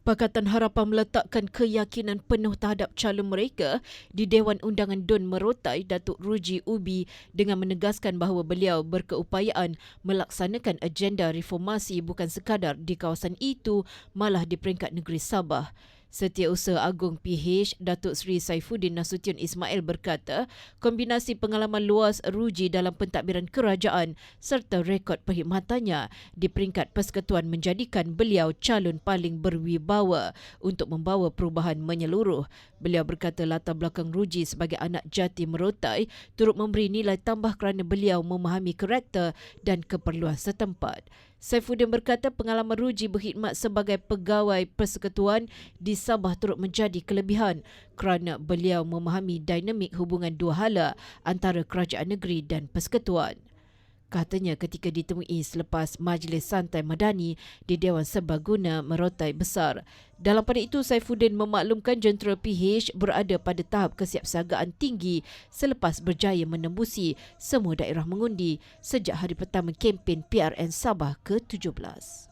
Pakatan Harapan meletakkan keyakinan penuh terhadap calon mereka di Dewan Undangan Dun Merotai Datuk Ruji Ubi dengan menegaskan bahawa beliau berkeupayaan melaksanakan agenda reformasi bukan sekadar di kawasan itu malah di peringkat negeri Sabah. Setiausaha Agung PH Datuk Seri Saifuddin Nasution Ismail berkata, kombinasi pengalaman luas Ruji dalam pentadbiran kerajaan serta rekod perkhidmatannya di peringkat persekutuan menjadikan beliau calon paling berwibawa untuk membawa perubahan menyeluruh. Beliau berkata latar belakang Ruji sebagai anak jati merotai turut memberi nilai tambah kerana beliau memahami karakter dan keperluan setempat. Saifuddin berkata pengalaman Ruji berkhidmat sebagai pegawai persekutuan di Sabah turut menjadi kelebihan kerana beliau memahami dinamik hubungan dua hala antara kerajaan negeri dan persekutuan katanya ketika ditemui selepas Majlis Santai Madani di Dewan Serbaguna Merotai Besar. Dalam pada itu, Saifuddin memaklumkan jentera PH berada pada tahap kesiapsiagaan tinggi selepas berjaya menembusi semua daerah mengundi sejak hari pertama kempen PRN Sabah ke-17.